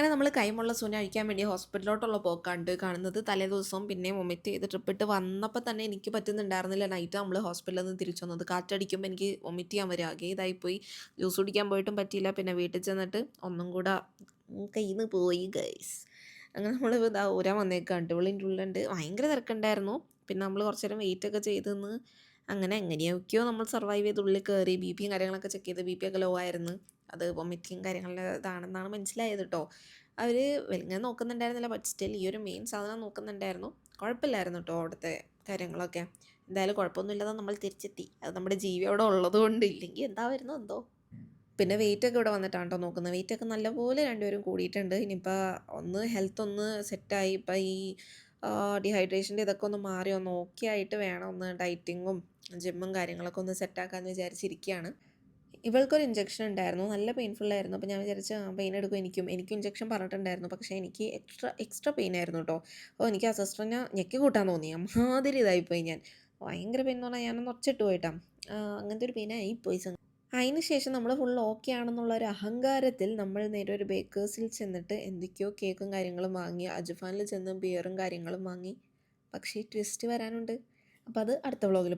അങ്ങനെ നമ്മൾ കൈമുള്ള സൂന അഴിക്കാൻ വേണ്ടി ഹോസ്പിറ്റലിലോട്ടുള്ള പോക്കാണ്ട് കാണുന്നത് തലേ ദിവസം പിന്നെ വൊമിറ്റ് ചെയ്ത് ട്രിപ്പിട്ട് വന്നപ്പോൾ തന്നെ എനിക്ക് പറ്റുന്നുണ്ടായിരുന്നില്ല. നൈറ്റ് നമ്മൾ ഹോസ്പിറ്റലിൽ നിന്ന് തിരിച്ചു വന്നത്. കാറ്റടിക്കുമ്പോൾ എനിക്ക് വൊമിറ്റ് ചെയ്യാൻ വരും. ആകെ ഇതായിപ്പോയി. ജ്യൂസ് കുടിക്കാൻ പോയിട്ടും പറ്റിയില്ല. പിന്നെ വീട്ടിൽ ചെന്നിട്ട് ഒന്നും കൂടെ കയ്യിൽ നിന്ന് പോയി ഗൈസ് അങ്ങനെ നമ്മൾ ഇതാ ഊരാൻ വന്നേക്കാണ്ട് ഇവളിന്റെ ഉള്ളുണ്ട്. ഭയങ്കര തിരക്കുണ്ടായിരുന്നു. പിന്നെ നമ്മൾ കുറച്ച് നേരം വെയിറ്റ് ഒക്കെ ചെയ്ത് നിന്ന് അങ്ങനെ എങ്ങനെയൊക്കെയോ നമ്മൾ സർവൈവ് ചെയ്ത് ഉള്ളിൽ കയറി ബി പിയും കാര്യങ്ങളൊക്കെ ചെക്ക് ചെയ്ത്. ബി പി ഒക്കെ ലോ ആയിരുന്നു. അത് വൊമിറ്റിങ് കാര്യങ്ങളുടെ ഇതാണെന്നാണ് മനസ്സിലായത് കേട്ടോ അവർ വലിങ്ങനെ നോക്കുന്നുണ്ടായിരുന്നില്ല ബട്ട് സ്റ്റിൽ ഈ ഒരു മെയിൻ സാധനം നോക്കുന്നുണ്ടായിരുന്നു. കുഴപ്പമില്ലായിരുന്നു കേട്ടോ അവിടുത്തെ കാര്യങ്ങളൊക്കെ. എന്തായാലും കുഴപ്പമൊന്നുമില്ലാതെ നമ്മൾ തിരിച്ചെത്തി. അത് നമ്മുടെ ജീവി അവിടെ ഉള്ളത് കൊണ്ട് ഇല്ലെങ്കിൽ എന്താ വരുന്നത് എന്തോ. പിന്നെ വെയിറ്റ് ഒക്കെ ഇവിടെ വന്നിട്ടാണ് കേട്ടോ നോക്കുന്നത്. വെയിറ്റ് ഒക്കെ നല്ലപോലെ രണ്ടുപേരും കൂടിയിട്ടുണ്ട്. ഇനിയിപ്പോൾ ഒന്ന് ഹെൽത്ത് ഒന്ന് സെറ്റായി ഇപ്പം ഈ ഡിഹൈഡ്രേഷന്റെ ഇതൊക്കെ ഒന്ന് മാറി ഒന്ന് ഓക്കെ ആയിട്ട് വേണം ഒന്ന് ഡയറ്റിങ്ങും ജിമ്മും കാര്യങ്ങളൊക്കെ ഒന്ന് സെറ്റാക്കാമെന്ന് വിചാരിച്ചിരിക്കുകയാണ്. ഇവൾക്കൊരു ഇഞ്ചക്ഷൻ ഉണ്ടായിരുന്നു. നല്ല പെയിൻഫുൾ ആയിരുന്നു. അപ്പോൾ ഞാൻ വിചാരിച്ചു ആ പെയിൻ എടുക്കും എനിക്കും. എനിക്കും ഇഞ്ചക്ഷൻ പറഞ്ഞിട്ടുണ്ടായിരുന്നു. പക്ഷേ എനിക്ക് എക്സ്ട്രാ എക്സ്ട്രാ പെയിൻ ആയിരുന്നു കേട്ടോ അപ്പോൾ എനിക്ക് ആ സിസ്റ്ററിനെ ഞെക്കി കൂട്ടാൻ തോന്നി. അമ്മാതിരി ഇതായിപ്പോയി ഞാൻ. ഭയങ്കര പെയിൻ എന്ന് പറഞ്ഞാൽ ഞാനൊന്ന് ഒച്ചിട്ട് പോയിട്ടാ. അങ്ങനത്തെ ഒരു പെയിനായി പോയി സംഗതി. അതിന് ശേഷം നമ്മൾ ഫുൾ ഓക്കെ ആണെന്നുള്ള ഒരു അഹങ്കാരത്തിൽ നമ്മൾ നേരെ ഒരു ബേക്കേഴ്സിൽ ചെന്നിട്ട് എന്തൊക്കെയോ കേക്കും കാര്യങ്ങളും വാങ്ങി അജുഫാനിൽ ചെന്ന് ബിയറും കാര്യങ്ങളും വാങ്ങി. പക്ഷേ ട്വിസ്റ്റ് വരാനുണ്ട്. അപ്പോൾ അത് അടുത്ത വ്ളോഗിൽ